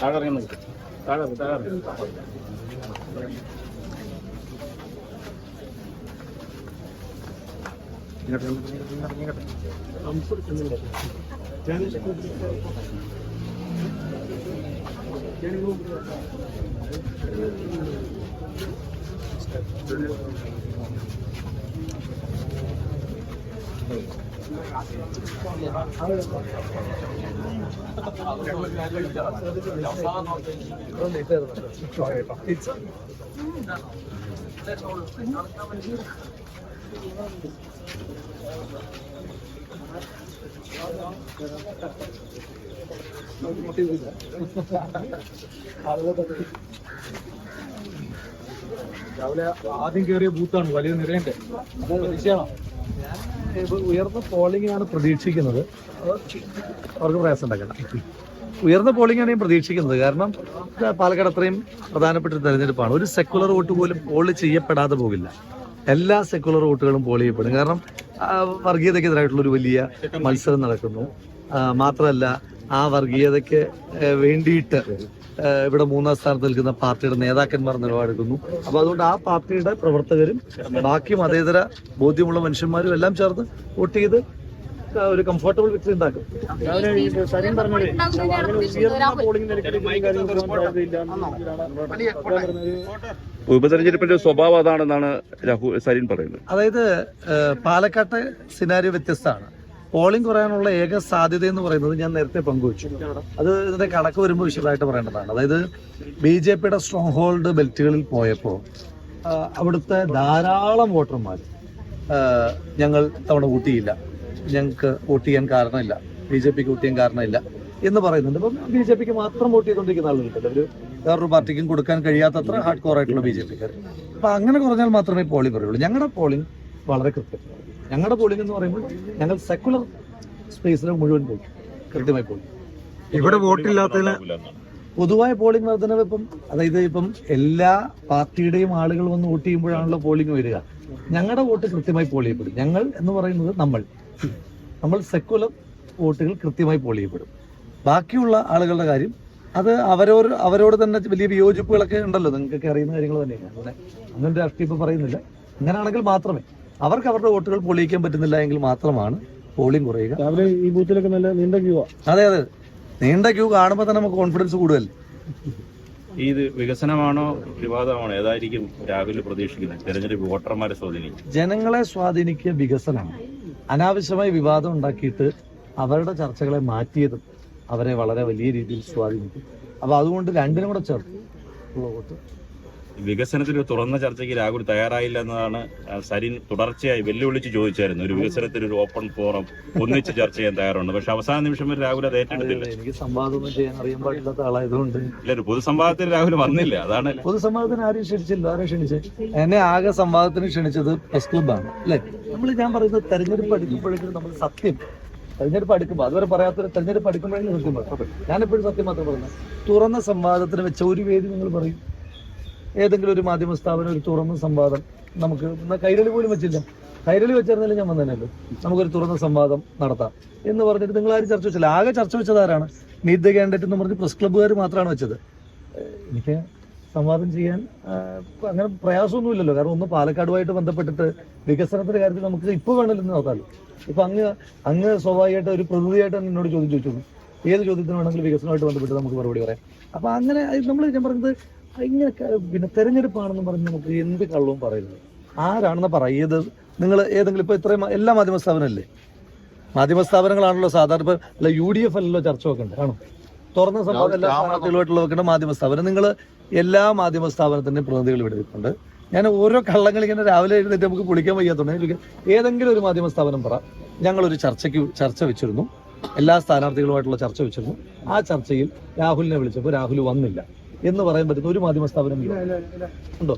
താഴെ ഇറങ്ങി നിൽക്ക് താഴെ ഇറങ്ങ്, താഴെ ഇറങ്ങ്. ഇങ്ങോട്ട് ഇങ്ങോട്ട് ഇങ്ങോട്ട് ഇങ്ങോട്ട് ഇങ്ങോട്ട്. സംസാരിക്കുന്നില്ല. ഞാൻ- 哈哈，哈哈，哈哈，രാവിലെ ആദ്യം കയറിയ ബൂത്താണ് വലിയ നിരയന്റെ ഉയർന്ന പോളിംഗ് ആണ് പ്രതീക്ഷിക്കുന്നത്. അവർക്ക് പ്രയാസം ഉണ്ടാക്കണം ഉയർന്ന പോളിംഗ് ആണ് ഞാൻ പ്രതീക്ഷിക്കുന്നത്. കാരണം പാലക്കാട് അത്രയും പ്രധാനപ്പെട്ട ഒരു തെരഞ്ഞെടുപ്പാണ്. ഒരു സെക്കുലർ വോട്ട് പോലും പോൾ ചെയ്യപ്പെടാതെ പോകില്ല. എല്ലാ സെക്കുലർ വോട്ടുകളും പോൾ ചെയ്യപ്പെടും. കാരണം വർഗീയതയ്ക്കെതിരായിട്ടുള്ള ഒരു വലിയ മത്സരം നടക്കുന്നു. മാത്രമല്ല ആ വർഗീയതയ്ക്ക് വേണ്ടിയിട്ട് ഇവിടെ മൂന്നാം സ്ഥാനത്ത് നിൽക്കുന്ന പാർട്ടിയുടെ നേതാക്കന്മാർ നിലപാടെടുക്കുന്നു. അപ്പൊ അതുകൊണ്ട് ആ പാർട്ടിയുടെ പ്രവർത്തകരും ബാക്കി മതേതര ബോധ്യമുള്ള മനുഷ്യന്മാരും എല്ലാം ചേർന്ന് വോട്ട് ചെയ്ത് ഒരു കംഫർട്ടബിൾ വിക്ടറി ഉണ്ടാക്കും. ഉപതെരഞ്ഞെടുപ്പിന്റെ സ്വഭാവം അതാണെന്നാണ് രാഹുൽ സരീൻ പറയുന്നത്. അതായത് പാലക്കാട്ടെ സിനാരി വ്യത്യസ്തമാണ്. പോളിംഗ് കുറയാനുള്ള ഏക സാധ്യത എന്ന് പറയുന്നത് ഞാൻ നേരത്തെ പങ്കുവച്ചു. അത് ഇതിന്റെ കണക്ക് വരുമ്പോൾ വിശദമായിട്ട് പറയേണ്ടതാണ്. അതായത് ബി ജെ പിയുടെ സ്ട്രോങ് ഹോൾഡ് ബെൽറ്റുകളിൽ പോയപ്പോൾ അവിടുത്തെ ധാരാളം വോട്ടർമാർ ഞങ്ങൾ തവണ വോട്ട് ചെയ്യില്ല. ഞങ്ങൾക്ക് വോട്ട് ചെയ്യാൻ കാരണമില്ല. ബി ജെ പിക്ക് വോട്ട് ചെയ്യാൻ കാരണമില്ല എന്ന് പറയുന്നുണ്ട്. അപ്പം ബി ജെ പിക്ക് മാത്രം വോട്ട് ചെയ്തുകൊണ്ടിരിക്കുന്ന ആളുകളുണ്ടല്ലോ ഒരു വേറൊരു പാർട്ടിക്കും കൊടുക്കാൻ കഴിയാത്തത്ര ഹാർഡ് കോർ ആയിട്ടുള്ള ബി ജെ പിക്കാർ അപ്പൊ അങ്ങനെ കുറഞ്ഞാൽ മാത്രമേ പോളിംഗ് കുറയുള്ളൂ ഞങ്ങളുടെ പോളിംഗ് വളരെ കൃത്യം ഞങ്ങളുടെ പോളിംഗ് എന്ന് പറയുമ്പോൾ ഞങ്ങൾ സെക്കുലർ സ്പേസിൽ മുഴുവൻ പോയി. കൃത്യമായി പോയി. ഇവിടെ വോട്ടില്ലാത്തതിന് പൊതുവായ പോളിംഗ് വർധനവ് ഇപ്പം അതായത് ഇപ്പം എല്ലാ പാർട്ടിയുടെയും ആളുകൾ വന്ന് വോട്ട് ചെയ്യുമ്പോഴാണല്ലോ പോളിംഗ് വരിക. ഞങ്ങളുടെ വോട്ട് കൃത്യമായി പോൾ ചെയ്യപ്പെടും. ഞങ്ങൾ എന്ന് പറയുന്നത് നമ്മൾ. നമ്മൾ സെക്കുലർ വോട്ടുകൾ കൃത്യമായി പോൾ ചെയ്യപ്പെടും. ബാക്കിയുള്ള ആളുകളുടെ കാര്യം അത് അവരോ അവരോട് തന്നെ വലിയ വിയോജിപ്പുകളൊക്കെ ഉണ്ടല്ലോ. നിങ്ങൾക്കൊക്കെ അറിയുന്ന കാര്യങ്ങൾ തന്നെയാണ്. അങ്ങനെ അങ്ങനെ രാഷ്ട്രീയം ഇപ്പം പറയുന്നില്ല. അങ്ങനെയാണെങ്കിൽ മാത്രമേ അവർക്ക് അവരുടെ വോട്ടുകൾ പൊളിയിക്കാൻ പറ്റുന്നില്ല എങ്കിൽ മാത്രമാണ് പോളിംഗ് കുറയുക. രാവിലെ ഈ ബൂത്തിലൊക്കെ നല്ല നീണ്ട ക്യൂ അതെ അതെ. നീണ്ട ക്യൂ കാണുമ്പോൾ തന്നെ നമുക്ക് കോൺഫിഡൻസ് കൂടുതൽ. ഇത് വികസനമാണോ വിവാദമാണോ? ഏതായിരിക്കും രാഹുൽ പ്രതീക്ഷിക്കുന്നത്? തെരഞ്ഞെടുപ്പ് വോട്ടർമാരെ സ്വാധീനിക്കും ജനങ്ങളെ സ്വാധീനിക്കുക വികസനമാണ്. അനാവശ്യമായി വിവാദം ഉണ്ടാക്കിയിട്ട് അവരുടെ ചർച്ചകളെ മാറ്റിയതും അവരെ വളരെ വലിയ രീതിയിൽ സ്വാധീനിക്കും. അപ്പൊ അതുകൊണ്ട് രണ്ടിനും കൂടെ ചേർത്ത് ഉള്ള വോട്ട്. വികസനത്തിൽ ഒരു തുറന്ന ചർച്ചയ്ക്ക് രാഹുൽ തയ്യാറായില്ല എന്നതാണ് സരിൻ തുടർച്ചയായി വെല്ലുവിളിച്ച് ചോദിച്ചായിരുന്നു. ഒരു വികസനത്തിന് ഒരു ഓപ്പൺ ഫോറം ഒന്നിച്ച് ചർച്ച ചെയ്യാൻ തയ്യാറുണ്ട്. പക്ഷെ അവസാന നിമിഷം വരെ രാഹുൽ അത് ഏറ്റെടുത്തില്ല. എനിക്ക് സംവാദമൊന്നും ചെയ്യാൻ അറിയാൻ പാടില്ലാത്ത ആളായതുകൊണ്ട്. ഇല്ല ഒരു പൊതുസംവാദത്തിന് രാഹുൽ വന്നില്ല. അതാണ് പൊതുസംവാദത്തിന് ആരും ക്ഷണിച്ചില്ല? ആരും ക്ഷണിച്ചത് എന്നെ ആകെ സംവാദത്തിന് ക്ഷണിച്ചത് പ്രസ് ക്ലബാണ് അല്ലെ? നമ്മൾ ഞാൻ പറയുന്നത് തെരഞ്ഞെടുപ്പ് എടുക്കുമ്പോഴേക്കും നമ്മൾ സത്യം. തെരഞ്ഞെടുപ്പ് അടുക്കുമ്പോൾ അതുവരെ പറയാത്തൊരു തെരഞ്ഞെടുപ്പ് അടുക്കുമ്പോഴേക്കും സത്യം പറയാം. ഞാൻ എപ്പോഴും സത്യം മാത്രം പറഞ്ഞു തുറന്ന സംവാദത്തിന് വെച്ച ഒരു വേദി നിങ്ങൾ പറയും. ഏതെങ്കിലും ഒരു മാധ്യമ സ്ഥാപനം ഒരു തുറന്ന സംവാദം നമുക്ക് എന്നാ കൈരളി പോലും വെച്ചില്ല. കൈരളി വെച്ചിരുന്നാലും ഞാൻ വന്നതല്ലോ? നമുക്കൊരു തുറന്ന സംവാദം നടത്താം എന്ന് പറഞ്ഞിട്ട് നിങ്ങൾ ആരും ചർച്ച വെച്ചില്ല. ആകെ ചർച്ച വെച്ചത് ആരാണ്? മീറ്റ് ദ കാൻഡിഡേറ്റ് എന്ന് പറഞ്ഞ് പ്രസ് ക്ലബ്ബുകാർ മാത്രമാണ് വെച്ചത്. എനിക്ക് സംവാദം ചെയ്യാൻ അങ്ങനെ പ്രയാസമൊന്നുമില്ലല്ലോ. കാരണം ഒന്ന് പാലക്കാടുമായിട്ട് ബന്ധപ്പെട്ടിട്ട് വികസനത്തിന്റെ കാര്യത്തിൽ നമുക്ക് ഇപ്പോൾ വേണമല്ലോ നോക്കാമല്ലോ ഇപ്പൊ അങ്ങ് അങ്ങ് സ്വാഭാവികമായിട്ട് ഒരു പ്രതിനിധിയായിട്ട് എന്നോട് ചോദ്യം ചോദിച്ചു. ഏത് ചോദ്യത്തിന് വേണമെങ്കിലും വികസനമായിട്ട് ബന്ധപ്പെട്ട് നമുക്ക് മറുപടി പറയാം. അപ്പൊ അങ്ങനെ നമ്മൾ ഞാൻ പറഞ്ഞത് ഇങ്ങനെ പിന്നെ തെരഞ്ഞെടുപ്പാണെന്ന് പറഞ്ഞ് നമുക്ക് എന്ത് കള്ളവും പറയുന്നത് ആരാണെന്ന് പറ ഏത് നിങ്ങൾ ഏതെങ്കിലും ഇപ്പൊ ഇത്രയും എല്ലാ മാധ്യമ സ്ഥാപനമല്ലേ മാധ്യമ സ്ഥാപനങ്ങളാണല്ലോ സാധാരണ ഇപ്പൊ യു ഡി എഫ് അല്ലല്ലോ ചർച്ച വെക്കണ്ടേ ആണോ? തുറന്ന സംഭവം എല്ലാ സ്ഥാപനത്തിലുമായിട്ടുള്ള വെക്കേണ്ട മാധ്യമ സ്ഥാപനം. നിങ്ങൾ എല്ലാ മാധ്യമ സ്ഥാപനത്തിന്റെയും പ്രതിനിധികൾ ഇരിപ്പുണ്ട്. ഞാൻ ഓരോ കള്ളങ്ങൾ ഇങ്ങനെ രാവിലെ എഴുന്നേറ്റ് നമുക്ക് പൊളിക്കാൻ വയ്യാത്തുണ്ടെങ്കിൽ ഏതെങ്കിലും ഒരു മാധ്യമ സ്ഥാപനം പറ. ഞങ്ങൾ ഒരു ചർച്ചയ്ക്ക് ചർച്ച വെച്ചിരുന്നു. എല്ലാ സ്ഥാനാർത്ഥികളുമായിട്ടുള്ള ചർച്ച വെച്ചിരുന്നു. ആ ചർച്ചയിൽ രാഹുലിനെ വിളിച്ചപ്പോൾ രാഹുൽ വന്നില്ല. എന്ന് പറയാൻ പറ്റുന്ന ഒരു മാധ്യമ സ്ഥാപനം. ഉണ്ടോ?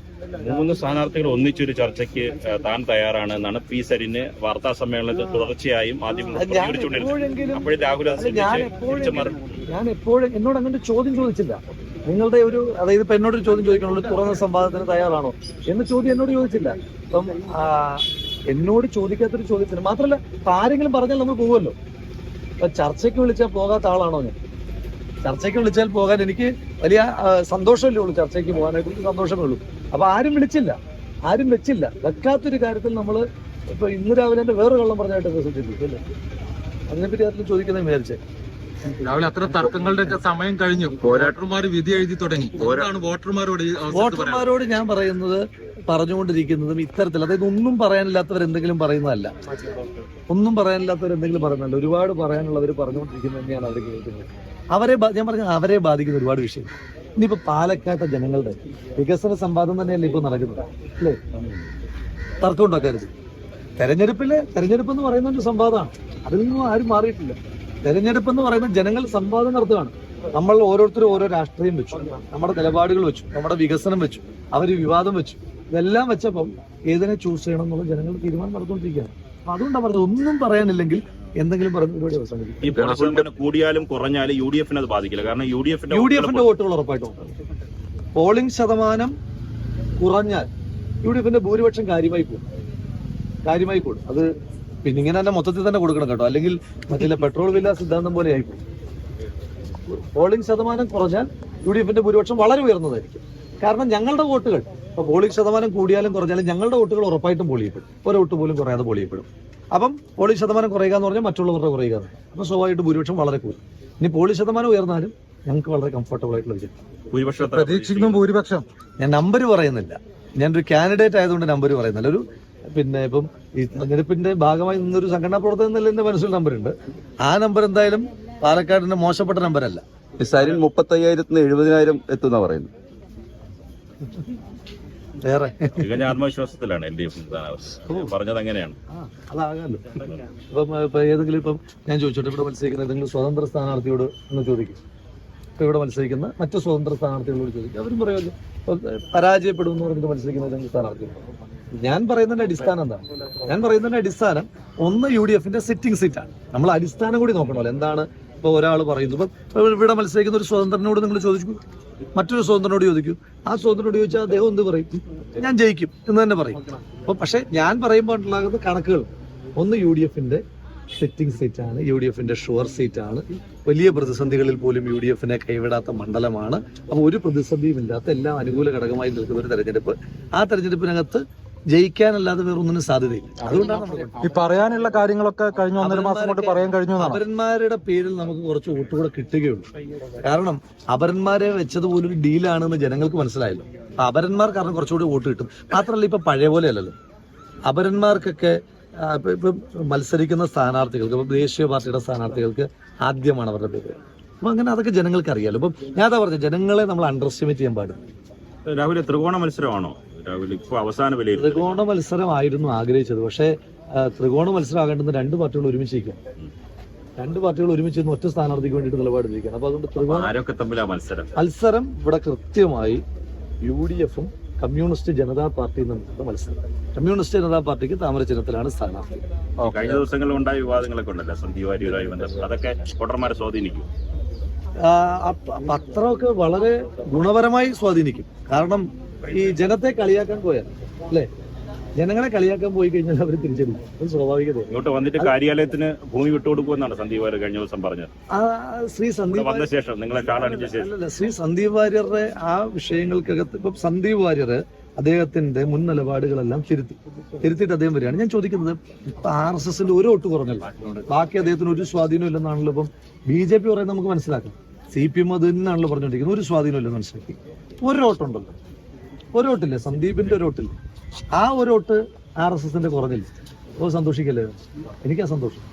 മൂന്ന് സ്ഥാനാർത്ഥികൾ ഒന്നിച്ചൊരു ചർച്ചയ്ക്ക് താൻ തയ്യാറാണ് എന്നാണ് പി സരിന് വാർത്താ സമ്മേളനത്തിൽ തുടർച്ചയായും ആദ്യം ഞാൻ എപ്പോഴും എന്നോട് അങ്ങനെ ചോദ്യം ചോദിച്ചില്ല. നിങ്ങളുടെ ഒരു അതായത് ഇപ്പൊ എന്നോട് ഒരു ചോദ്യം ചോദിക്കണോ തുറന്ന സംവാദത്തിന് തയ്യാറാണോ എന്ന് ചോദ്യം എന്നോട് ചോദിച്ചില്ല. അപ്പം എന്നോട് ചോദിക്കാത്തൊരു ചോദ്യത്തിന് മാത്രമല്ല ഇപ്പൊ ആരെങ്കിലും പറഞ്ഞാൽ നമ്മൾ പോകുമല്ലോ അപ്പൊ ചർച്ചയ്ക്ക് വിളിച്ചാൽ പോകാത്ത ആളാണോ ഞാൻ? ചർച്ചയ്ക്ക് വിളിച്ചാൽ പോകാൻ എനിക്ക് വലിയ സന്തോഷമല്ലേ ഉള്ളൂ ചർച്ചയ്ക്ക് പോകാനായിട്ട്. കുറിച്ച് സന്തോഷമേ ഉള്ളൂ. അപ്പൊ ആരും വിളിച്ചില്ല. ആരും വെച്ചില്ല. വെക്കാത്തൊരു കാര്യത്തിൽ നമ്മൾ ഇപ്പൊ ഇന്ന് രാവിലെ എന്റെ വേറെ കള്ളം പറഞ്ഞായിട്ട് ശ്രദ്ധിച്ചു അല്ലേ? അതിനെപ്പറ്റി ആരെങ്കിലും ചോദിക്കുന്നത് വിചാരിച്ചേ. രാവിലെ അത്ര തർക്കങ്ങളുടെ സമയം കഴിഞ്ഞു. വോട്ടർമാർ വിധി എഴുതി തുടങ്ങി. വോട്ടർമാരോട്? വോട്ടർമാരോട് ഞാൻ പറയുന്നത് പറഞ്ഞുകൊണ്ടിരിക്കുന്നതും ഇത്തരത്തിൽ അതായത് ഒന്നും പറയാനില്ലാത്തവർ എന്തെങ്കിലും പറയുന്നതല്ല. ഒന്നും പറയാനില്ലാത്തവർ എന്തെങ്കിലും പറയുന്നതല്ല. ഒരുപാട് പറയാനുള്ളവർ പറഞ്ഞുകൊണ്ടിരിക്കുന്നത് തന്നെയാണ് അവർ കേൾക്കുന്നത് അവരെ ഞാൻ പറഞ്ഞ അവരെ ബാധിക്കുന്ന ഒരുപാട് വിഷയം ഇനിയിപ്പോ പാലക്കാട്ടെ ജനങ്ങളുടെ വികസന സംവാദം തന്നെയല്ലേ ഇപ്പൊ നടക്കുന്നത് അല്ലേ? തർക്കം ഉണ്ടാക്കരുത്. തെരഞ്ഞെടുപ്പിൽ തെരഞ്ഞെടുപ്പ് എന്ന് പറയുന്ന ഒരു സംവാദമാണ്. അതിൽ നിന്നും ആരും മാറിയിട്ടില്ല. തെരഞ്ഞെടുപ്പ് എന്ന് പറയുന്നത് ജനങ്ങൾ സംവാദം നടത്തുകയാണ്. നമ്മൾ ഓരോരുത്തരും ഓരോ രാഷ്ട്രീയം വെച്ചു നമ്മുടെ നിലപാടുകൾ വെച്ചു നമ്മുടെ വികസനം വെച്ചു അവർ വിവാദം വെച്ചു. ഇതെല്ലാം വെച്ചപ്പം ഏതിനെ ചൂസ് ചെയ്യണം എന്നുള്ള ജനങ്ങൾ തീരുമാനം നടന്നുകൊണ്ടിരിക്കുകയാണ്. അതുകൊണ്ടാണ് പറഞ്ഞത് ഒന്നും പറയാനില്ലെങ്കിൽ എന്തെങ്കിലും പറഞ്ഞ പരിപാടി അവസാനിക്കും ഈ പോളിംഗ് ശതമാനം കൂടിയാലും കുറഞ്ഞാലും യു ഡി എഫിനെ അത് ബാധിക്കില്ല. കാരണം യു ഡി എഫിന്റെ യു ഡി എഫിന്റെ വോട്ടുകൾ ഉറപ്പായിട്ടും. പോളിംഗ് ശതമാനം കുറഞ്ഞാൽ യു ഡി എഫിന്റെ ഭൂരിപക്ഷം കാര്യമായി കൂടും. കാര്യമായി കൂടും. അത് പിന്നെ ഇങ്ങനെ തന്നെ മൊത്തത്തിൽ തന്നെ കൊടുക്കണം കേട്ടോ. അല്ലെങ്കിൽ മറ്റേ പെട്രോൾ വില സിദ്ധാന്തം പോലെ ആയിപ്പോകും പോളിംഗ് ശതമാനം കുറഞ്ഞാൽ യു ഡി എഫിന്റെ ഭൂരിപക്ഷം വളരെ ഉയർന്നതായിരിക്കും. കാരണം ഞങ്ങളുടെ വോട്ടുകൾ ഇപ്പൊ പോളിംഗ് ശതമാനം കൂടിയാലും കുറഞ്ഞാലും ഞങ്ങളുടെ വോട്ടുകൾ ഉറപ്പായിട്ടും പൊളിയപ്പെടും. ഒരു വോട്ട് പോലും കുറയാതെ പോളിയപ്പെടും. അപ്പം പോളിംഗ് ശതമാനം കുറയുക എന്ന് പറഞ്ഞാൽ മറ്റുള്ളവരുടെ കുറയുക അപ്പം സ്വാഭാവികമായിട്ട് ഭൂരിപക്ഷം വളരെ കൂടും. ഇനി പോളിംഗ് ശതമാനം ഉയർന്നാലും ഞങ്ങൾക്ക് വളരെ കംഫർട്ടബിൾ ആയിട്ടുള്ള വിജയം പ്രതീക്ഷിക്കുന്ന ഭൂരിപക്ഷം. ഞാൻ നമ്പർ പറയുന്നില്ല. ഞാനൊരു കാൻഡിഡേറ്റ് ആയതുകൊണ്ട് നമ്പർ പറയുന്നില്ല. ഒരു പിന്നെ ഇപ്പം ഈ തെരഞ്ഞെടുപ്പിന്റെ ഭാഗമായി നിന്നൊരു സംഘടനാ പ്രവർത്തകൻ എന്നല്ല എന്റെ മനസ്സിൽ നമ്പർ ഉണ്ട്. ആ നമ്പർ എന്തായാലും പാലക്കാടിന്റെ മോശപ്പെട്ട നമ്പരല്ല നിസാരിൽ മുപ്പത്തയ്യായിരത്തിന് എഴുപതിനായിരം എത്തുന്ന പറയുന്നു വേറെ. തികഞ്ഞ ആത്മവിശ്വാസത്തിലാണ് എൽ ഡി എഫ് പറഞ്ഞത് അങ്ങനെയാണ്. അതാകാലോ ഇപ്പം ഏതെങ്കിലും ഇപ്പം ഞാൻ ചോദിച്ചോട്ടെ ഇവിടെ മത്സരിക്കുന്ന ഏതെങ്കിലും സ്വതന്ത്ര സ്ഥാനാർത്ഥിയോട് ഒന്ന് ചോദിക്കും. ഇപ്പൊ ഇവിടെ മത്സരിക്കുന്ന മറ്റു സ്വതന്ത്ര സ്ഥാനാർത്ഥികളോട് ചോദിക്കും. അവരും പറയുമല്ലോ പരാജയപ്പെടും എന്ന് പറഞ്ഞിട്ട് മത്സരിക്കുന്ന ഏതെങ്കിലും സ്ഥാനാർത്ഥി ഞാൻ പറയുന്നതിന്റെ അടിസ്ഥാനം എന്താണ്? ഞാൻ പറയുന്നതിന്റെ അടിസ്ഥാനം ഒന്ന് യു ഡി എഫിന്റെ സിറ്റിംഗ് സീറ്റാണ് നമ്മൾ അടിസ്ഥാനം കൂടി നോക്കണമല്ലോ. എന്താണ് ഇപ്പൊ ഒരാൾ പറയുന്നത്? ഇപ്പൊ ഇവിടെ മത്സരിക്കുന്ന ഒരു സ്വതന്ത്രനോട് നിങ്ങൾ ചോദിച്ചു മറ്റൊരു സ്വതന്ത്രനോട് ചോദിക്കും ആ സ്വതന്ത്രനോട് ചോദിച്ചാൽ അദ്ദേഹം എന്ത് പറയും? ഞാൻ ജയിക്കും എന്ന് തന്നെ പറയും. അപ്പൊ പക്ഷെ ഞാൻ പറയുമ്പോൾ ഉണ്ടാകുന്ന കണക്കുകൾ ഒന്ന് യു ഡി എഫിന്റെ സിറ്റിംഗ് സീറ്റ് ആണ് യു ഡി എഫിന്റെ ഷുവർ സീറ്റ് ആണ് വലിയ പ്രതിസന്ധികളിൽ പോലും യു ഡി എഫിനെ കൈവിടാത്ത മണ്ഡലമാണ്. അപ്പോൾ ഒരു പ്രതിസന്ധിയും ഇല്ലാത്ത എല്ലാ അനുകൂല ഘടകമായി നിൽക്കുന്ന ഒരു തെരഞ്ഞെടുപ്പ്. ആ തെരഞ്ഞെടുപ്പിനകത്ത് ജയിക്കാനല്ലാതെ വേറെ ഒന്നിനും സാധ്യതയില്ല അതുകൊണ്ടാണ് ഈ പറയാനുള്ള കാര്യങ്ങളൊക്കെ കഴിഞ്ഞ ഒന്നര മാസം കൊണ്ട് പറയാൻ കഴിഞ്ഞു അപരന്മാരുടെ പേരിൽ നമുക്ക് കുറച്ച് വോട്ട് കൂടെ കിട്ടുകയുള്ളൂ. കാരണം അപരന്മാരെ വെച്ചത് പോലും ഒരു ഡീലാണെന്ന് ജനങ്ങൾക്ക് മനസ്സിലായല്ലോ. അപ്പൊ അപരന്മാർ കാരണം കുറച്ചുകൂടി വോട്ട് കിട്ടും. മാത്രമല്ല ഇപ്പൊ പഴയ പോലെ അല്ലല്ലോ. അപരന്മാർക്കൊക്കെ ഇപ്പൊ മത്സരിക്കുന്ന സ്ഥാനാർത്ഥികൾക്ക് ഇപ്പൊ ദേശീയ പാർട്ടിയുടെ സ്ഥാനാർത്ഥികൾക്ക് ആദ്യമാണ് അവരുടെ പേര്. അപ്പൊ അങ്ങനെ അതൊക്കെ ജനങ്ങൾക്ക് അറിയാലോ അപ്പൊ ഞാൻ അതാ പറഞ്ഞത് ജനങ്ങളെ നമ്മൾ അണ്ടർ എസ്റ്റിമേറ്റ് ചെയ്യാൻ പാടില്ല. രാഹുൽ ത്രികോണ മത്സരമാണോ? രാഹുൽ ഇപ്പൊ അവസാന വിലയിൽ ത്രികോണ മത്സരമായിരുന്നു ആഗ്രഹിച്ചത്. പക്ഷേ ത്രികോണ മത്സരം ആകേണ്ടത് രണ്ട് പാർട്ടികൾ ഒരുമിച്ചിരിക്കും രണ്ട് പാർട്ടികൾ ഒരുമിച്ച് ഒറ്റ സ്ഥാനാർത്ഥിക്ക് വേണ്ടിയിട്ട് നിലപാടിരിക്കുകയാണ് അപ്പൊ അതുകൊണ്ട് ത്രികോണ ആരൊക്കെ തമ്മിലാ മത്സരം? മത്സരം ഇവിടെ കൃത്യമായി യു ഡി എഫും കമ്മ്യൂണിസ്റ്റ് ജനതാ പാർട്ടിയും തമ്മിലുള്ള മത്സരം. കമ്മ്യൂണിസ്റ്റ് ജനതാ പാർട്ടിക്ക് താമര ചിഹ്നത്തിലാണ് സ്ഥാനാർത്ഥി. കഴിഞ്ഞ ദിവസങ്ങളിൽ ഉണ്ടായ വിവാദങ്ങളൊക്കെ ഉണ്ടല്ലോ സന്ധിവാരിയുമായി ബന്ധപ്പെട്ട്. അതൊക്കെ വോട്ടർമാരെ സ്വാധീനിക്കും. പത്രമൊക്കെ വളരെ ഗുണപരമായി സ്വാധീനിക്കും. കാരണം ഈ ജനത്തെ കളിയാക്കാൻ പോയാൽ അല്ലേ? ജനങ്ങളെ കളിയാക്കാൻ പോയി കഴിഞ്ഞാൽ അവർ തിരിച്ചടിക്കും. അത് സ്വാഭാവികതയാണ്. ഇങ്ങോട്ട് വന്നിട്ട് കാര്യാലയത്തിന് ഭൂമി വിട്ടുകൊടുക്കുമെന്നാണ് സന്ദീപ് വാര്യർ കഴിഞ്ഞ ദിവസം പറഞ്ഞത്. ആ ശ്രീ സന്ദീപ് വന്ന ശേഷം നിങ്ങളെ അല്ലല്ല ശ്രീ സന്ദീപ് വാര്യരുടെ ആ വിഷയങ്ങൾക്കകത്ത് ഇപ്പം സന്ദീപ് വാര്യർ അദ്ദേഹത്തിന്റെ മുൻ നിലപാടുകളെല്ലാം തിരുത്തി. തിരുത്തിയിട്ട് അദ്ദേഹം വരികയാണ്. ഞാൻ ചോദിക്കുന്നത് ഇപ്പൊ ആർ എസ് എസിന്റെ ഒരു വോട്ട് കുറഞ്ഞല്ലോ. ബാക്കി അദ്ദേഹത്തിന് ഒരു സ്വാധീനം ഇല്ലെന്നാണല്ലോ ഇപ്പം ബി ജെ പി പറയുന്നത് നമുക്ക് മനസ്സിലാക്കാം. സി പി എം അത് തന്നെയാണല്ലോ പറഞ്ഞുകൊണ്ടിരിക്കുന്നത്. ഒരു സ്വാധീനം ഇല്ലെന്ന് മനസ്സിലാക്കി. ഒരു വോട്ടുണ്ടല്ലോ. ഒരു വോട്ടില്ലേ? സന്ദീപിന്റെ ഒരു വോട്ടില്ല? ആ ഒരു വോട്ട് ആർ എസ് എസിന്റെ കുറഞ്ഞില്ല ഓ സന്തോഷിക്കല്ലേ? എനിക്കാ സന്തോഷം.